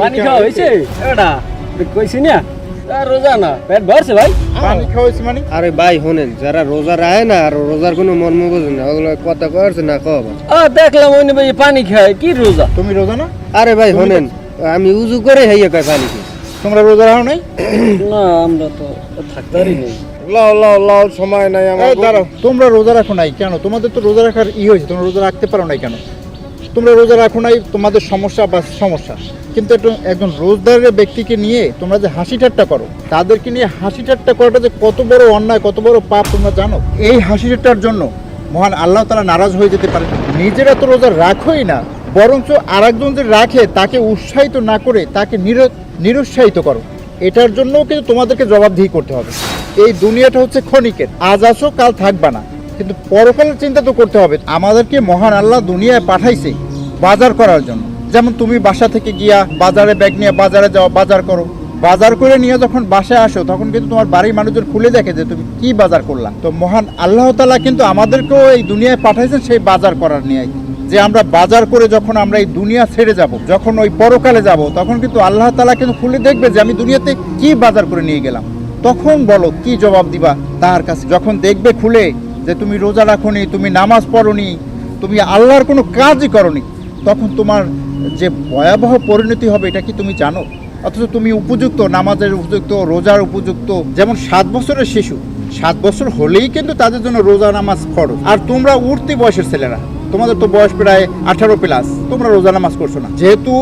পানি খাওয়া হয়েছে? এটা কইছি না? রোজা না পেট ভরছে ভাই। পানি খাওয়াইছি মানে? আরে ভাই শোনেন যারা রোজা রায় না আর রোজার কোনো মর্ম বোঝে না ওগুলো কথা কয়েছে না কব আ দেখলাম ওই ভাই পানি খায় কি রোজা? তুমি রোজা না? আরে ভাই শোনেন আমি উজু করে হাইয়া কয় পানি খাই। তোমরা রোজা রাখো নাই? না আমরা তো থাকতারই নেই। লাও লাও লাও সময় নাই দাঁড়াও তোমরা রোজা রাখো নাই কেন? তোমাদের তো রোজা রাখার ই হয়েছে তোমরা রোজা রাখতে পারো নাই কেন? তোমরা রোজা রাখো নাই, তোমাদের সমস্যা বা সমস্যা। কিন্তু একটু একজন রোজদারের ব্যক্তিকে নিয়ে তোমরা যে হাসি ঠাট্টা করো, তাদেরকে নিয়ে হাসি ঠাট্টা করাটা যে কত বড় অন্যায়, কত বড় পাপ তোমরা জানো? এই হাসি ঠাট্টার জন্য মহান আল্লাহ তারা নারাজ হয়ে যেতে পারে নিজেরা তো রোজা রাখোই না, বরঞ্চ আরেকজন যে রাখে, তাকে উৎসাহিত না করে তাকে নির- নিরুৎসাহিত করো। এটার জন্যও কিন্তু তোমাদেরকে জবাবদিহি করতে হবে। এই দুনিয়াটা হচ্ছে ক্ষণিকের, আজ আসো, কাল থাকবা না। কিন্তু পরকালের চিন্তা তো করতে হবে। আমাদেরকে মহান আল্লাহ দুনিয়ায় পাঠাইছে। বাজার করার জন্য। যেমন তুমি বাসা থেকে গিয়া বাজারে ব্যাগ নিয়ে বাজারে যাও, বাজার করো। বাজার করে নিয়ে যখন বাসায় আসো, তখন কিন্তু তোমার বাড়ির মানুষজন খুলে দেখে যে তুমি কি বাজার করলা। তো মহান আল্লাহ তালা কিন্তু আমাদেরকেও এই দুনিয়ায় পাঠাইছেন সেই বাজার করার নিয়ে যে আমরা বাজার করে যখন আমরা এই দুনিয়া ছেড়ে যাব, যখন ওই পরকালে যাব, তখন কিন্তু আল্লাহ তালা কিন্তু খুলে দেখবে যে আমি দুনিয়াতে কি বাজার করে নিয়ে গেলাম। তখন বলো, কি জবাব দিবা তার কাছে? যখন দেখবে খুলে যে তুমি রোজা রাখোনি, তুমি নামাজ পড়োনি, তুমি আল্লাহর কোনো কাজই করনি তখন তোমার যে ভয়াবহ পরিণতি হবে, এটা কি তুমি জানো? অথচ তুমি উপযুক্ত, নামাজের উপযুক্ত, রোজার উপযুক্ত, যেমন সাত বছরের শিশু। সাত বছর হলেই কিন্তু তাদের জন্য রোজা নামাজ পড়ো আর তোমরা উঠতি বয়সের ছেলেরা। তোমাদের তো বয়স প্রায় আঠারো প্লাস তোমরা রোজা নামাজ করছ না। যেহেতু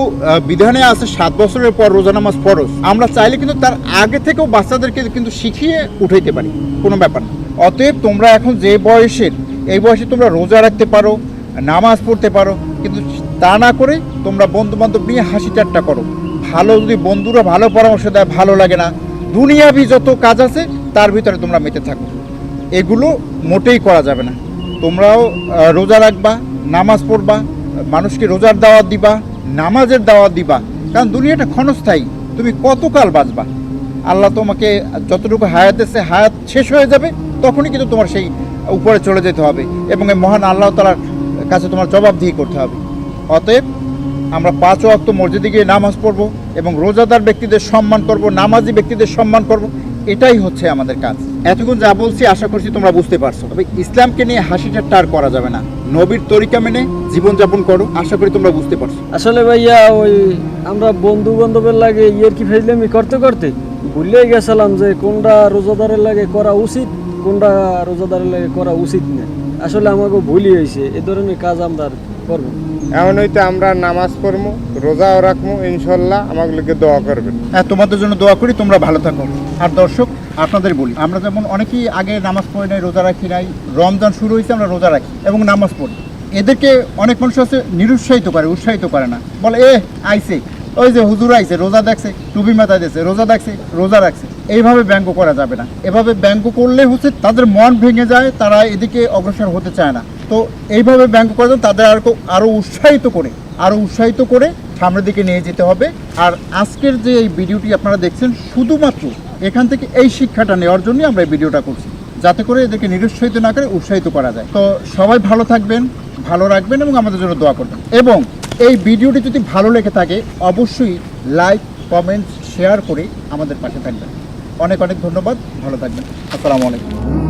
বিধানে আছে সাত বছরের পর রোজা নামাজ পড়ো আমরা চাইলে কিন্তু তার আগে থেকেও বাচ্চাদেরকে কিন্তু শিখিয়ে উঠাইতে পারি। কোনো ব্যাপার না। অতএব তোমরা এখন যে বয়সের, এই বয়সে তোমরা রোজা রাখতে পারো। নামাজ পড়তে পারো, কিন্তু তা না করে তোমরা বন্ধু বান্ধব নিয়ে হাসি ঠাট্টা করো। ভালো যদি বন্ধুরা ভালো পরামর্শ দেয়, ভালো লাগে না। দুনিয়াবি যত কাজ আছে, তার ভিতরে তোমরা মেতে থাকো। এগুলো মোটেই করা যাবে না। তোমরাও রোজা রাখবা, নামাজ পড়বা, মানুষকে রোজার দাওয়াত দিবা, নামাজের দাওয়াত দিবা। কারণ দুনিয়াটা ক্ষণস্থায়ী। তুমি কতকাল বাঁচবা? আল্লাহ তোমাকে যতটুকু হায়াত এসে হায়াত শেষ হয়ে যাবে, তখনই কিন্তু তোমার সেই উপরে চলে যেতে হবে। এবং এই মহান আল্লাহ তালার কাছে তোমার জবাবদিহি করতে হবে। অতএব আমরা পাঁচ ওয়াক্ত মসজিদে গিয়ে নামাজ পড়ব এবং রোজাদার ব্যক্তিদের সম্মান করব, নামাজি ব্যক্তিদের সম্মান করব, এটাই হচ্ছে আমাদের কাজ। এতক্ষণ যা বলছি আশা করছি তোমরা বুঝতে পারছ। তবে ইসলামকে নিয়ে হাসি ঠাট্টা আর করা যাবে না। নবীর তরিকা মেনে জীবনযাপন করো, আশা করি তোমরা বুঝতে পারছ। আসলে ভাইয়া, ওই আমরা বন্ধু বান্ধবের লাগে ইয়ের কি ফেজলামি করতে করতে ভুলে গেছিলাম যে কোনটা রোজাদারের লাগে করা উচিত, কোনটা রোজাদারের লাগে করা উচিত না। আসলে আমাকে ভুলই হয়েছে। এ ধরনের কাজ আমরা করব এমন হইতে আমরা নামাজ পড়ব রোজাও রাখব ইনশাল্লাহ আমাকে দোয়া করবেন। হ্যাঁ তোমাদের জন্য দোয়া করি তোমরা ভালো থাকো। আর দর্শক আপনাদের বলি আমরা যেমন অনেকেই আগে নামাজ পড়ি নাই রোজা রাখি নাই রমজান শুরু হয়েছে আমরা রোজা রাখি এবং নামাজ পড়ি। এদেরকে অনেক মানুষ আছে নিরুৎসাহিত করে উৎসাহিত করে না। বলে এ আইছে। ওই যে হুজুর আইছে, রোজা দেখছে, টুপি মাথায় দিয়েছে, রোজা দেখছে, রোজা রাখছে। এইভাবে ব্যঙ্গ করা যাবে না। এভাবে ব্যঙ্গ করলে হচ্ছে তাদের মন ভেঙে যায়, তারা এদিকে অগ্রসর হতে চায় না। তো এইভাবে ব্যঙ্গ করে তাদের আর আরও উৎসাহিত করে আরও উৎসাহিত করে সামনের দিকে নিয়ে যেতে হবে। আর আজকের যে এই ভিডিওটি আপনারা দেখছেন, শুধুমাত্র এখান থেকে এই শিক্ষাটা নেওয়ার জন্যই আমরা এই ভিডিওটা করছি, যাতে করে এদেরকে নিরুৎসাহিত না করে উৎসাহিত করা যায়। তো সবাই ভালো থাকবেন, ভালো রাখবেন এবং আমাদের জন্য দোয়া করবেন। এবং এই ভিডিওটি যদি ভালো লেগে থাকে, অবশ্যই লাইক কমেন্ট শেয়ার করে আমাদের পাশে থাকবেন। অনেক অনেক ধন্যবাদ। ভালো থাকবেন। আসসালামু আলাইকুম।